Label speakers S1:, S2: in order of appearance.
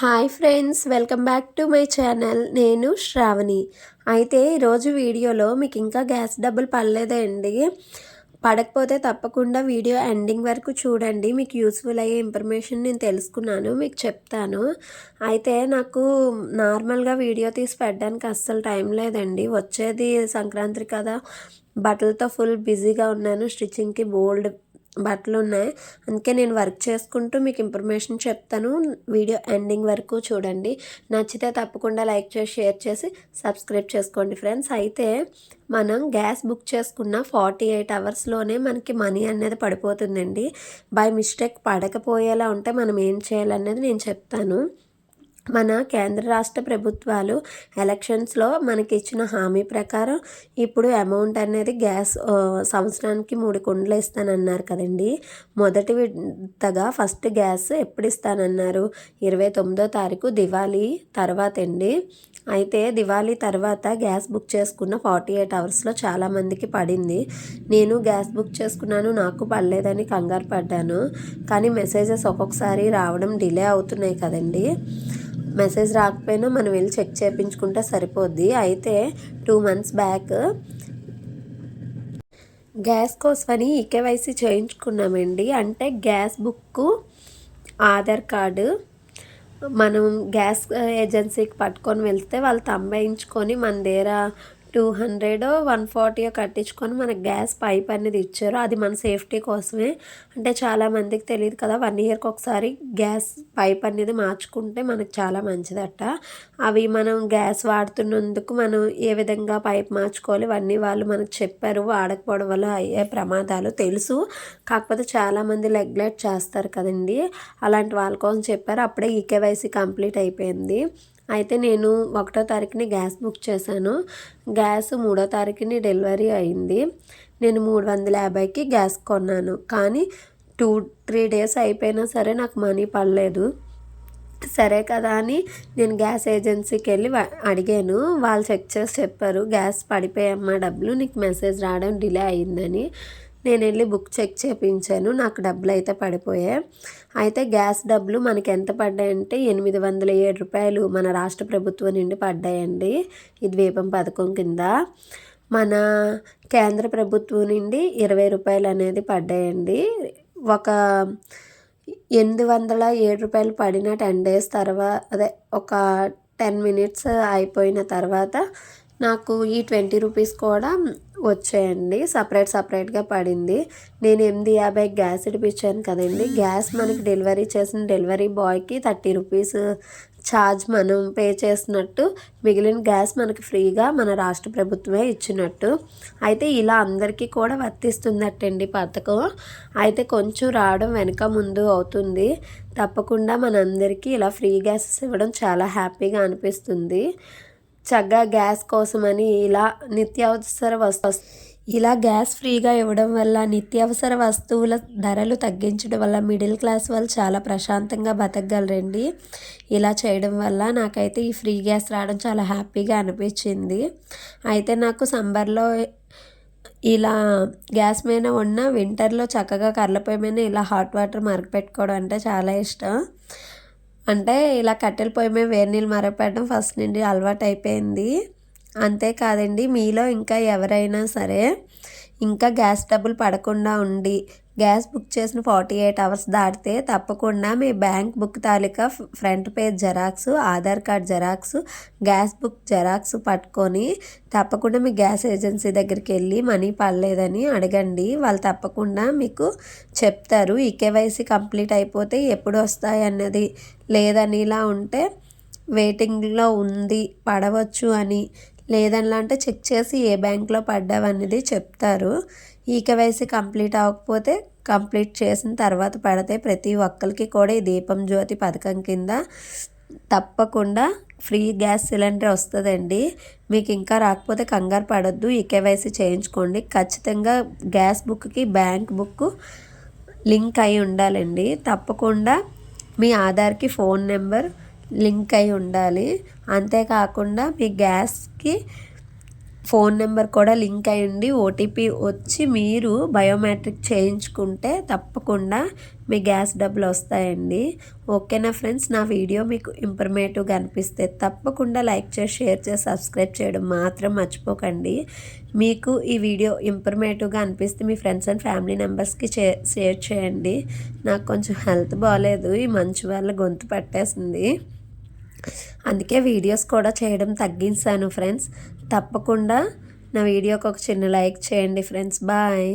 S1: Hi friends welcome back to my channel. నేను శ్రావణి. అయితే ఈరోజు వీడియోలో మీకు ఇంకా గ్యాస్ డబ్బులు పడలేదే అండి పడకపోతే తప్పకుండా వీడియో ఎండింగ్ వరకు చూడండి. మీకు యూస్ఫుల్ అయ్యే ఇన్ఫర్మేషన్ నేను తెలుసుకున్నాను మీకు చెప్తాను. అయితే నాకు నార్మల్గా వీడియో తీసి పెట్టడానికి అస్సలు టైం లేదండి. వచ్చేది సంక్రాంతి కదా. బట్టలతో ఫుల్ బిజీగా ఉన్నాను. స్టిచ్చింగ్కి బోల్డ్ బట్టలు ఉన్నాయి. అందుకే నేను వర్క్ చేసుకుంటూ మీకు ఇన్ఫర్మేషన్ చెప్తాను. వీడియో ఎండింగ్ వరకు చూడండి. నచ్చితే తప్పకుండా లైక్ చేసి షేర్ చేసి సబ్స్క్రైబ్ చేసుకోండి ఫ్రెండ్స్. అయితే మనం గ్యాస్ బుక్ చేసుకున్న ఫార్టీ ఎయిట్ అవర్స్లోనే మనకి మనీ అనేది పడిపోతుందండి. బై మిస్టేక్ పడకపోయేలా ఉంటే మనం ఏం చేయాలనేది నేను చెప్తాను. మన కేంద్ర రాష్ట్ర ప్రభుత్వాలు ఎలక్షన్స్లో మనకి ఇచ్చిన హామీ ప్రకారం ఇప్పుడు అమౌంట్ అనేది గ్యాస్ సంవత్సరానికి మూడు కుండలు ఇస్తానన్నారు కదండి. మొదటి విడతగా ఫస్ట్ గ్యాస్ ఎప్పుడు ఇస్తానన్నారు? ఇరవై తొమ్మిదో తారీఖు దివాళీ తర్వాత అండి అయితే దివాళీ తర్వాత గ్యాస్ బుక్ చేసుకున్న ఫార్టీ ఎయిట్ అవర్స్లో చాలామందికి పడింది. నేను గ్యాస్ బుక్ చేసుకున్నాను నాకు పడలేదని కంగారు పడ్డాను. కానీ మెసేజెస్ ఒక్కొక్కసారి రావడం డిలే అవుతున్నాయి కదండి. మెసేజ్ రాకపోయినా మనం వెళ్ళి చెక్ చేయించుకుంటే సరిపోద్ది. అయితే టూ మంత్స్ బ్యాక్ గ్యాస్ కోసమని ఈకేవైసీ చేయించుకున్నామండి. అంటే గ్యాస్ బుక్ ఆధార్ కార్డు మనం గ్యాస్ ఏజెన్సీకి పట్టుకొని వెళ్తే వాళ్ళు తంబాయించుకొని మన దగ్గర టూ హండ్రెడ్ వన్ ఫార్టీ కట్టించుకొని మనకు గ్యాస్ పైప్ అనేది ఇచ్చారు. అది మన సేఫ్టీ కోసమే. అంటే చాలామందికి తెలియదు కదా వన్ ఇయర్కి ఒకసారి గ్యాస్ పైప్ అనేది మార్చుకుంటే మనకు చాలా మంచిదట. అవి మనం గ్యాస్ వాడుతున్నందుకు మనం ఏ విధంగా పైప్ మార్చుకోవాలి ఇవన్నీ వాళ్ళు మనకు చెప్పారు. వాడకపోవడం వల్ల అయ్యే ప్రమాదాలు తెలుసు. కాకపోతే చాలామంది నెగ్లెక్ట్ చేస్తారు కదండి. అలాంటి వాళ్ళ కోసం చెప్పారు. అప్పుడే ఈకేవైసీ కంప్లీట్ అయిపోయింది. అయితే నేను ఒకటో తారీఖుని గ్యాస్ బుక్ చేశాను. గ్యాస్ మూడో తారీఖుని డెలివరీ అయింది. నేను మూడు వందల యాభైకి గ్యాస్ కొన్నాను. కానీ టూ త్రీ డేస్ అయిపోయినా సరే నాకు మనీ పడలేదు. సరే కదా అని నేను గ్యాస్ ఏజెన్సీకి వెళ్ళి అడిగాను. వాళ్ళు చెక్ చేసి చెప్పారు గ్యాస్ పడిపోయమ్మా డబ్బులు నీకు మెసేజ్ రావడం డిలే అయిందని. నేను వెళ్ళి బుక్ చెక్ చేయించాను నాకు డబ్బులు అయితే పడిపోయాయి. అయితే గ్యాస్ డబ్బులు మనకి ఎంత పడ్డాయంటే ఎనిమిది వందల ఏడు రూపాయలు మన రాష్ట్ర ప్రభుత్వం నుండి పడ్డాయండి. ఈ ద్వీపం పథకం కింద. మన కేంద్ర ప్రభుత్వం నుండి ఇరవై రూపాయలు అనేది పడ్డాయండి. ఒక ఎనిమిది వందల ఏడు రూపాయలు పడిన టెన్ డేస్ తర్వాత అదే ఒక టెన్ మినిట్స్ అయిపోయిన తర్వాత నాకు ఈ ట్వంటీ రూపీస్ కూడా వచ్చాయండి. సపరేట్ సపరేట్గా పడింది. నేను ఎనిమిది యాభై గ్యాస్ ఇడిపించాను కదండి. గ్యాస్ మనకి డెలివరీ చేసిన డెలివరీ బాయ్కి థర్టీ రూపీస్ ఛార్జ్ మనం పే చేసినట్టు మిగిలిన గ్యాస్ మనకు ఫ్రీగా మన రాష్ట్ర ప్రభుత్వమే ఇచ్చినట్టు. అయితే ఇలా అందరికీ కూడా వర్తిస్తుందటండి పథకం. అయితే కొంచెం రావడం వెనక ముందు అవుతుంది. తప్పకుండా మనందరికీ ఇలా ఫ్రీ గ్యాస్ ఇవ్వడం చాలా హ్యాపీగా అనిపిస్తుంది. చక్కగా గ్యాస్ కోసమని ఇలా నిత్యావసర వస్తు ఇలా గ్యాస్ ఫ్రీగా ఇవ్వడం వల్ల నిత్యావసర వస్తువుల ధరలు తగ్గించడం వల్ల మిడిల్ క్లాస్ వాళ్ళు చాలా ప్రశాంతంగా బతకగలరండి. ఇలా చేయడం వల్ల నాకైతే ఈ ఫ్రీ గ్యాస్ రావడం చాలా హ్యాపీగా అనిపించింది. అయితే నాకు సంబర్లో ఇలా గ్యాస్ మీద ఉన్న వింటర్లో చక్కగా కర్రలపై మీద ఇలా హాట్ వాటర్ మరగపెట్టుకోవడం అంటే చాలా ఇష్టం. అంటే ఇలా కట్టెల పొయ్యి మీద వేడి నీళ్ళు మరగపెట్టడం ఫస్ట్ నుండి అలవాటు అయిపోయింది. అంతేకాదండి మీలో ఇంకా ఎవరైనా సరే ఇంకా గ్యాస్ డబ్బులు పడకుండా ఉండి గ్యాస్ బుక్ చేసిన ఫార్టీ ఎయిట్ అవర్స్ దాటితే తప్పకుండా మీ బ్యాంక్ బుక్ తాలూకా front page xerox Aadhaar card xerox gas book xerox పట్టుకొని తప్పకుండా మీ గ్యాస్ ఏజెన్సీ దగ్గరికి వెళ్ళి మనీ పడలేదని అడగండి. వాళ్ళు తప్పకుండా మీకు చెప్తారు. ఈ కేవైసీ కంప్లీట్ అయిపోతే ఎప్పుడు వస్తాయి అన్నది. లేదని ఇలా ఉంటే వెయిటింగ్లో ఉంది పడవచ్చు అని. లేదనలా అంటే చెక్ చేసి ఏ బ్యాంక్లో పడ్డావనేది చెప్తారు. ఈకేవైసీ కంప్లీట్ అవ్వకపోతే కంప్లీట్ చేసిన తర్వాత పడితే ప్రతి ఒక్కరికి కూడా ఈ దీపం జ్యోతి పథకం కింద తప్పకుండా ఫ్రీ గ్యాస్ సిలిండర్ వస్తుందండి. మీకు ఇంకా రాకపోతే కంగారు పడొద్దు. ఈకేవైసీ చేయించుకోండి. ఖచ్చితంగా గ్యాస్ బుక్కి బ్యాంక్ బుక్ లింక్ అయి ఉండాలండి. తప్పకుండా మీ ఆధార్కి ఫోన్ నెంబర్ లింక్ అయి ఉండాలి. అంతేకాకుండా మీ గ్యాస్కి ఫోన్ నెంబర్ కూడా లింక్ అయ్యండి ఓటీపీ వచ్చి మీరు బయోమెట్రిక్ చేయించుకుంటే తప్పకుండా మీ గ్యాస్ డబ్బులు వస్తాయండి. ఓకేనా ఫ్రెండ్స్? నా వీడియో మీకు ఇంఫర్మేటివ్గా అనిపిస్తే తప్పకుండా లైక్ చేసి షేర్ చేసి సబ్స్క్రైబ్ చేయడం మాత్రం మర్చిపోకండి. మీకు ఈ వీడియో ఇంఫర్మేటివ్గా అనిపిస్తే మీ ఫ్రెండ్స్ అండ్ ఫ్యామిలీ మెంబర్స్కి షేర్ చేయండి. నాకు కొంచెం హెల్త్ బాగాలేదు ఈ మంచు వల్ల గొంతు పట్టేసింది. అందుకే వీడియోస్ కూడా చేయడం తగ్గించాను ఫ్రెండ్స్. తప్పకుండా నా వీడియోకి ఒక చిన్న లైక్ చేయండి ఫ్రెండ్స్. బాయ్.